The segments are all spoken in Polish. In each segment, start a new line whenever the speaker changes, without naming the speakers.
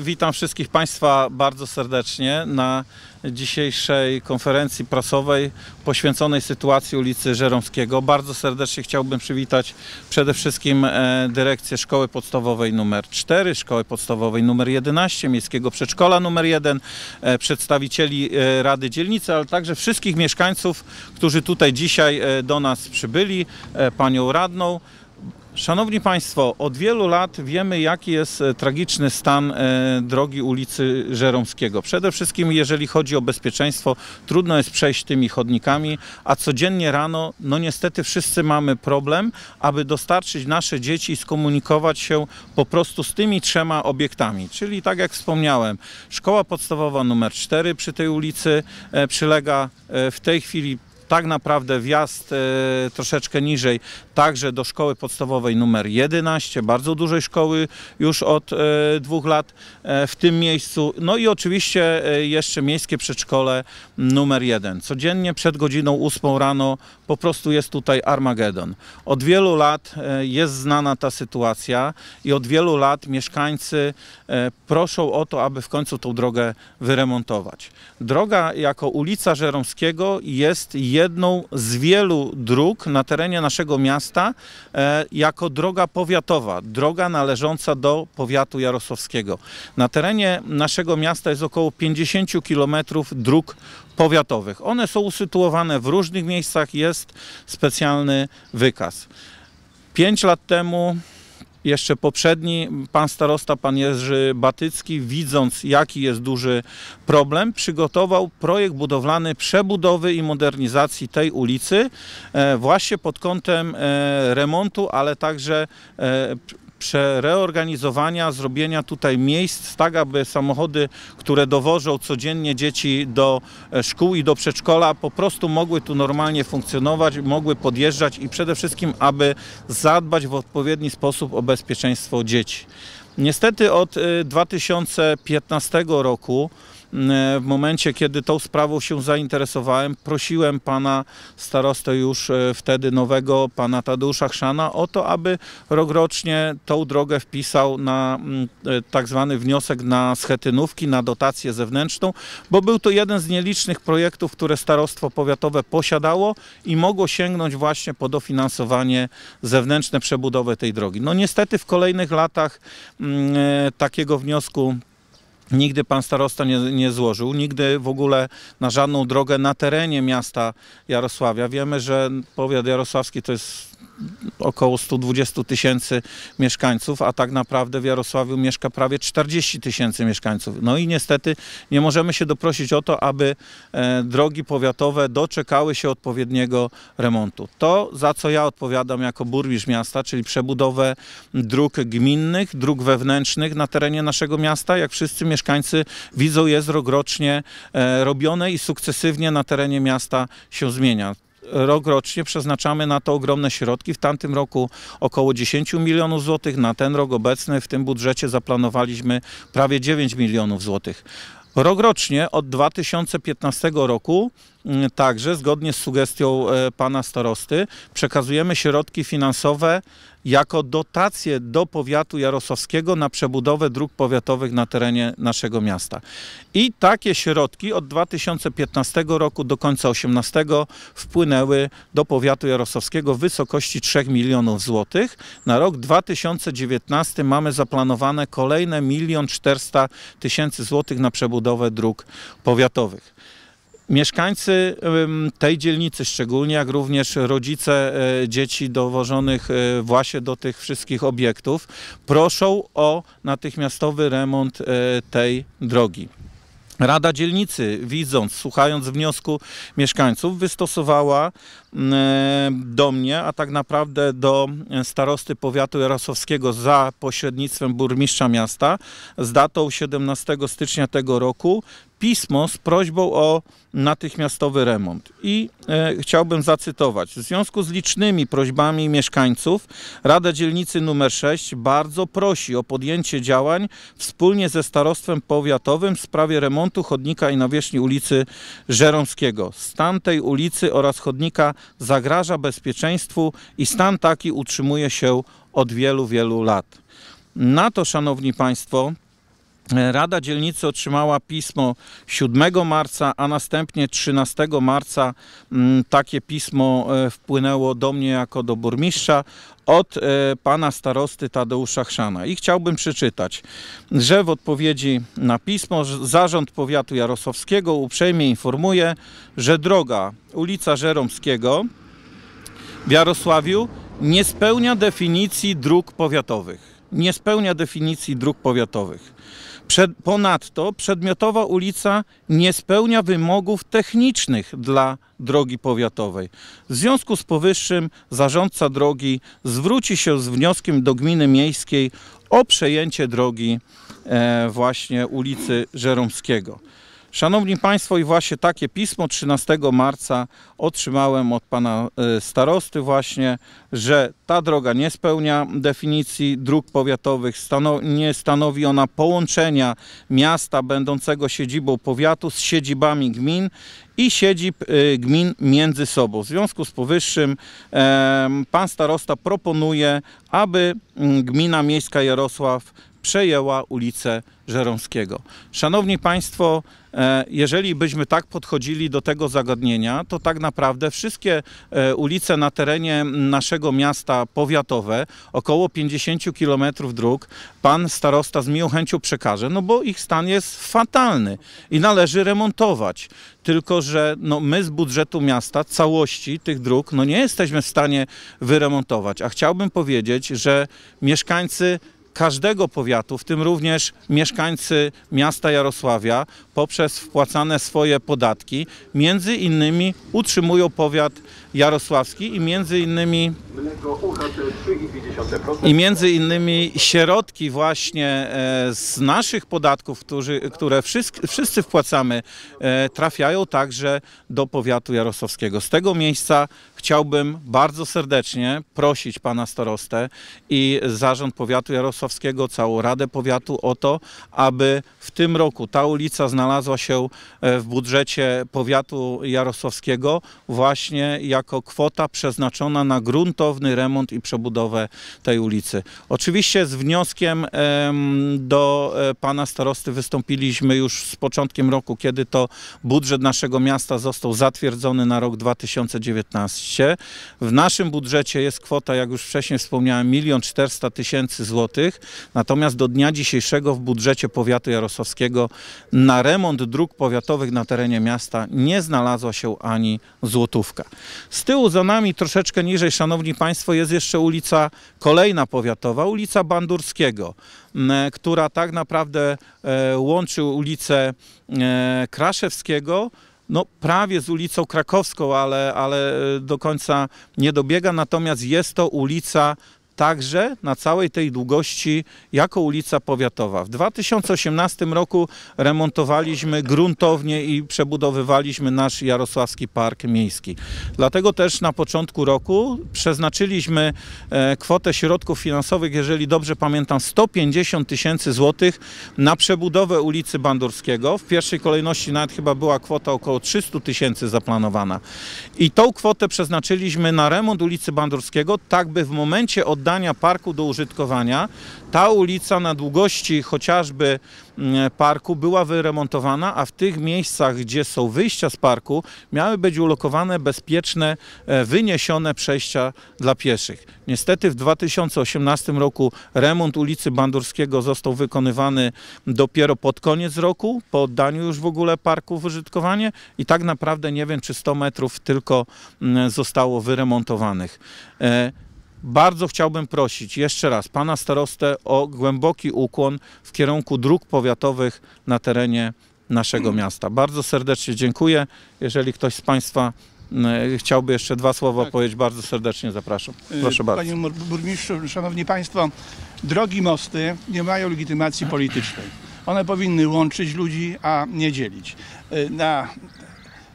Witam wszystkich Państwa bardzo serdecznie na dzisiejszej konferencji prasowej poświęconej sytuacji ulicy Żeromskiego. Bardzo serdecznie chciałbym przywitać przede wszystkim e, dyrekcję Szkoły Podstawowej nr 4, Szkoły Podstawowej nr 11, Miejskiego Przedszkola nr 1, e, przedstawicieli e, Rady Dzielnicy, ale także wszystkich mieszkańców, którzy tutaj dzisiaj do nas przybyli, panią radną. Szanowni Państwo, od wielu lat wiemy, jaki jest e, tragiczny stan e, drogi ulicy Żeromskiego. Przede wszystkim, jeżeli chodzi o bezpieczeństwo, trudno jest przejść tymi chodnikami, a codziennie rano, no niestety wszyscy mamy problem, aby dostarczyć nasze dzieci i skomunikować się po prostu z tymi trzema obiektami. Czyli tak jak wspomniałem, szkoła podstawowa numer 4 przy tej ulicy e, przylega w tej chwili tak naprawdę wjazd e, troszeczkę niżej, także do szkoły podstawowej numer 11, bardzo dużej szkoły już od e, dwóch lat e, w tym miejscu. No i oczywiście e, jeszcze miejskie przedszkole numer 1. Codziennie przed godziną 8 rano po prostu jest tutaj Armagedon. Od wielu lat jest znana ta sytuacja i od wielu lat mieszkańcy proszą o to, aby w końcu tą drogę wyremontować. Droga jako ulica Żeromskiego jest jedną z wielu dróg na terenie naszego miasta e, jako droga powiatowa, droga należąca do powiatu jarosławskiego. Na terenie naszego miasta jest około 50 km dróg powiatowych. One są usytuowane w różnych miejscach, jest specjalny wykaz. Pięć lat temu jeszcze poprzedni pan starosta, pan Jerzy Batycki, widząc jaki jest duży problem, przygotował projekt budowlany przebudowy i modernizacji tej ulicy e, właśnie pod kątem e, remontu, ale także e, przereorganizowania, zrobienia tutaj miejsc tak, aby samochody, które dowożą codziennie dzieci do e, szkół i do przedszkola po prostu mogły tu normalnie funkcjonować, mogły podjeżdżać i przede wszystkim, aby zadbać w odpowiedni sposób o bezpieczeństwo dzieci. Niestety od e, 2015 roku w momencie, kiedy tą sprawą się zainteresowałem, prosiłem pana starostę już e, wtedy nowego, pana Tadeusza Chrzana o to, aby rokrocznie tą drogę wpisał na mm, e, tak zwany wniosek na schetynówki, na dotację zewnętrzną, bo był to jeden z nielicznych projektów, które starostwo powiatowe posiadało i mogło sięgnąć właśnie po dofinansowanie zewnętrzne przebudowę tej drogi. No niestety w kolejnych latach mm, e, takiego wniosku Nigdy pan starosta nie, nie złożył, nigdy w ogóle na żadną drogę na terenie miasta Jarosławia. Wiemy, że powiat jarosławski to jest około 120 tysięcy mieszkańców, a tak naprawdę w Jarosławiu mieszka prawie 40 tysięcy mieszkańców. No i niestety nie możemy się doprosić o to, aby e, drogi powiatowe doczekały się odpowiedniego remontu. To, za co ja odpowiadam jako burmistrz miasta, czyli przebudowę dróg gminnych, dróg wewnętrznych na terenie naszego miasta, jak wszyscy mieszkańcy widzą, jest rokrocznie e, robione i sukcesywnie na terenie miasta się zmienia rok rocznie przeznaczamy na to ogromne środki. W tamtym roku około 10 milionów złotych, na ten rok obecny w tym budżecie zaplanowaliśmy prawie 9 milionów złotych. Rokrocznie od 2015 roku także zgodnie z sugestią e, pana starosty przekazujemy środki finansowe jako dotacje do powiatu jarosławskiego na przebudowę dróg powiatowych na terenie naszego miasta. I takie środki od 2015 roku do końca 2018 wpłynęły do powiatu jarosławskiego w wysokości 3 milionów złotych. Na rok 2019 mamy zaplanowane kolejne 1 400 tysięcy złotych na przebudowę dróg powiatowych. Mieszkańcy tej dzielnicy szczególnie, jak również rodzice e, dzieci dowożonych e, właśnie do tych wszystkich obiektów, proszą o natychmiastowy remont e, tej drogi. Rada Dzielnicy, widząc, słuchając wniosku mieszkańców, wystosowała do mnie, a tak naprawdę do starosty powiatu jarosławskiego za pośrednictwem burmistrza miasta z datą 17 stycznia tego roku pismo z prośbą o natychmiastowy remont. I e, chciałbym zacytować. W związku z licznymi prośbami mieszkańców, Rada Dzielnicy nr 6 bardzo prosi o podjęcie działań wspólnie ze starostwem powiatowym w sprawie remontu chodnika i nawierzchni ulicy Żeromskiego. Stan tej ulicy oraz chodnika zagraża bezpieczeństwu i stan taki utrzymuje się od wielu, wielu lat. Na to, szanowni państwo, Rada Dzielnicy otrzymała pismo 7 marca, a następnie 13 marca mm, takie pismo e, wpłynęło do mnie jako do burmistrza od e, pana starosty Tadeusza Chrzana. I chciałbym przeczytać, że w odpowiedzi na pismo Zarząd Powiatu Jarosławskiego uprzejmie informuje, że droga ulica Żeromskiego w Jarosławiu nie spełnia definicji dróg powiatowych. Nie spełnia definicji dróg powiatowych. Przed, ponadto przedmiotowa ulica nie spełnia wymogów technicznych dla drogi powiatowej. W związku z powyższym zarządca drogi zwróci się z wnioskiem do gminy miejskiej o przejęcie drogi e, właśnie ulicy Żeromskiego. Szanowni Państwo, i właśnie takie pismo 13 marca otrzymałem od pana e, starosty właśnie, że ta droga nie spełnia definicji dróg powiatowych, nie stanowi ona połączenia miasta będącego siedzibą powiatu z siedzibami gmin i siedzib e, gmin między sobą. W związku z powyższym e, pan starosta proponuje, aby gmina miejska Jarosław przejęła ulicę Żeromskiego. Szanowni Państwo, e, jeżeli byśmy tak podchodzili do tego zagadnienia, to tak naprawdę wszystkie e, ulice na terenie naszego miasta powiatowe, około 50 km dróg, pan starosta z miłą chęcią przekaże, no bo ich stan jest fatalny i należy remontować. Tylko, że no my z budżetu miasta całości tych dróg no nie jesteśmy w stanie wyremontować. A chciałbym powiedzieć, że mieszkańcy każdego powiatu, w tym również mieszkańcy miasta Jarosławia, poprzez wpłacane swoje podatki, między innymi utrzymują powiat jarosławski i między innymi
Mleko UHT 3,2%.
i między innymi środki właśnie e, z naszych podatków, którzy, które wszyscy, wszyscy wpłacamy, e, trafiają także do powiatu jarosławskiego. Z tego miejsca chciałbym bardzo serdecznie prosić pana starostę i zarząd powiatu jarosławskiego, całą radę powiatu o to, aby w tym roku ta ulica znalazła się e, w budżecie powiatu jarosławskiego właśnie jako kwota przeznaczona na gruntowny remont i przebudowę tej ulicy. Oczywiście z wnioskiem em, do e, pana starosty wystąpiliśmy już z początkiem roku, kiedy to budżet naszego miasta został zatwierdzony na rok 2019. W naszym budżecie jest kwota, jak już wcześniej wspomniałem, 1 400 tysięcy złotych, natomiast do dnia dzisiejszego w budżecie powiatu jarosławskiego na remont dróg powiatowych na terenie miasta nie znalazła się ani złotówka. Z tyłu za nami, troszeczkę niżej, szanowni państwo, jest jeszcze ulica kolejna powiatowa, ulica Bandurskiego, która tak naprawdę e, łączy ulicę e, Kraszewskiego no, prawie z ulicą Krakowską, ale, ale e, do końca nie dobiega. Natomiast jest to ulica także na całej tej długości jako ulica powiatowa. W 2018 roku remontowaliśmy gruntownie i przebudowywaliśmy nasz Jarosławski Park Miejski. Dlatego też na początku roku przeznaczyliśmy e, kwotę środków finansowych, jeżeli dobrze pamiętam, 150 tysięcy złotych na przebudowę ulicy Bandurskiego. W pierwszej kolejności nawet chyba była kwota około 300 tysięcy zaplanowana. I tą kwotę przeznaczyliśmy na remont ulicy Bandurskiego, tak by w momencie oddania parku do użytkowania ta ulica na długości chociażby mm, parku była wyremontowana, a w tych miejscach, gdzie są wyjścia z parku, miały być ulokowane bezpieczne, e, wyniesione przejścia dla pieszych. Niestety w 2018 roku remont ulicy Bandurskiego został wykonywany dopiero pod koniec roku, po oddaniu już w ogóle parku w użytkowanie i tak naprawdę nie wiem, czy 100 metrów tylko mm, zostało wyremontowanych. E, bardzo chciałbym prosić jeszcze raz pana starostę o głęboki ukłon w kierunku dróg powiatowych na terenie naszego miasta. Bardzo serdecznie dziękuję. Jeżeli ktoś z państwa mm, chciałby jeszcze dwa słowa
Tak.
powiedzieć, bardzo serdecznie zapraszam. Proszę
Y,
bardzo.
Panie burmistrzu, szanowni państwo, drogi mosty nie mają legitymacji politycznej. One powinny łączyć ludzi, a nie dzielić. Y, Na...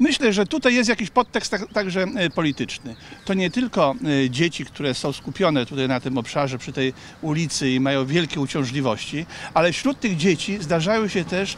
Myślę, że tutaj jest jakiś podtekst tak, także y, polityczny. To nie tylko y, dzieci, które są skupione tutaj na tym obszarze, przy tej ulicy i mają wielkie uciążliwości, ale wśród tych dzieci zdarzają się też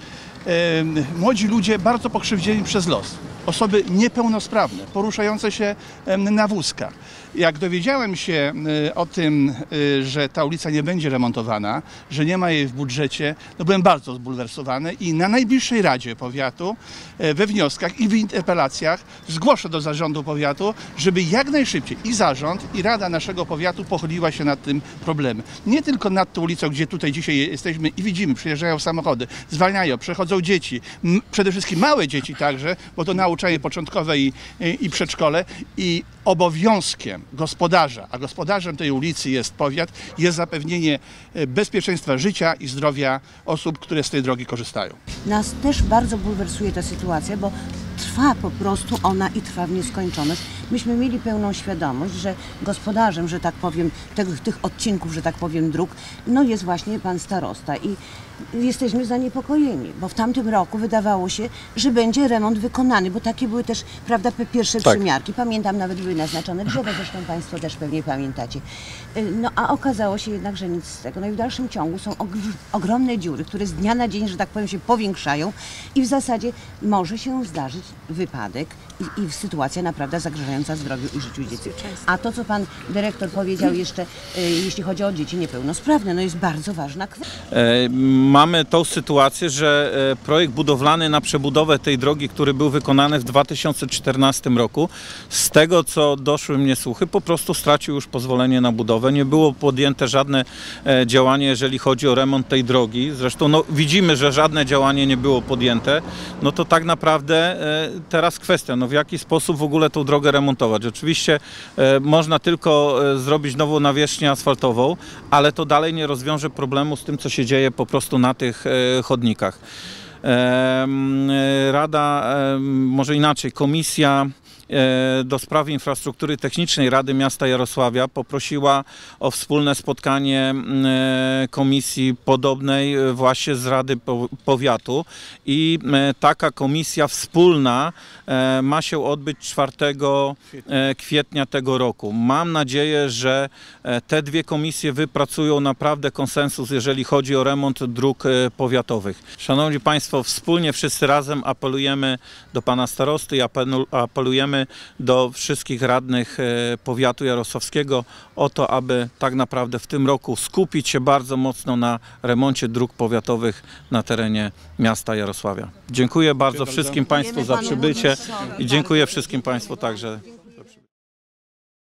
młodzi ludzie bardzo pokrzywdzieni przez los. osoby niepełnosprawne, poruszające się na wózkach. Jak dowiedziałem się y, o tym, y, że ta ulica nie będzie remontowana, że nie ma jej w budżecie, no byłem bardzo zbulwersowany i na najbliższej Radzie Powiatu e, we wnioskach i w interpelacjach zgłoszę do zarządu powiatu, żeby jak najszybciej i zarząd, i Rada naszego powiatu pochyliła się nad tym problemem. Nie tylko nad tą ulicą, gdzie tutaj dzisiaj jesteśmy i widzimy, przyjeżdżają samochody, zwalniają, przechodzą dzieci, m- przede wszystkim małe dzieci także, bo to nauczanie początkowe i, i, i przedszkole i obowiązkiem gospodarza, a gospodarzem tej ulicy jest powiat, jest zapewnienie e, bezpieczeństwa życia i zdrowia osób, które z tej drogi korzystają.
Nas też bardzo bulwersuje ta sytuacja, bo trwa po prostu ona i trwa w nieskończoność. Myśmy mieli pełną świadomość, że gospodarzem, że tak powiem, tych, tych odcinków, że tak powiem, dróg, no jest właśnie pan starosta i jesteśmy zaniepokojeni, bo w tamtym roku wydawało się, że będzie remont wykonany, bo takie były też, prawda, pierwsze
Tak.
przymiarki. Pamiętam, nawet były naznaczone drzewa, zresztą Państwo też pewnie pamiętacie. Y, No a okazało się jednak, że nic z tego. No i w dalszym ciągu są ogr- ogromne dziury, które z dnia na dzień, że tak powiem, się powiększają i w zasadzie może się zdarzyć wypadek i, i sytuacja naprawdę zagrażająca zdrowiu i życiu dzieci. A to, co Pan Dyrektor powiedział jeszcze, y, jeśli chodzi o dzieci niepełnosprawne, no jest bardzo ważna kwestia.
E, Mamy tą sytuację, że e, projekt budowlany na przebudowę tej drogi, który był wykonany w 2014 roku, z tego co doszły mnie słuchy, po prostu stracił już pozwolenie na budowę. Nie było podjęte żadne e, działanie, jeżeli chodzi o remont tej drogi. Zresztą no, widzimy, że żadne działanie nie było podjęte. No to tak naprawdę teraz kwestia, no w jaki sposób w ogóle tą drogę remontować. Oczywiście e, można tylko e, zrobić nową nawierzchnię asfaltową, ale to dalej nie rozwiąże problemu z tym, co się dzieje po prostu na tych e, chodnikach. Rada, może inaczej, komisja do spraw infrastruktury technicznej Rady Miasta Jarosławia poprosiła o wspólne spotkanie e, komisji podobnej e, właśnie z Rady Po- Powiatu i e, taka komisja wspólna e, ma się odbyć 4 e, kwietnia tego roku. Mam nadzieję, że e, te dwie komisje wypracują naprawdę konsensus, jeżeli chodzi o remont dróg e, powiatowych. Szanowni Państwo, wspólnie wszyscy razem apelujemy do Pana Starosty i apelu- apelujemy do wszystkich radnych e, powiatu jarosławskiego o to, aby tak naprawdę w tym roku skupić się bardzo mocno na remoncie dróg powiatowych na terenie miasta Jarosławia. Dziękuję bardzo wszystkim Państwu za przybycie i dziękuję wszystkim Państwu także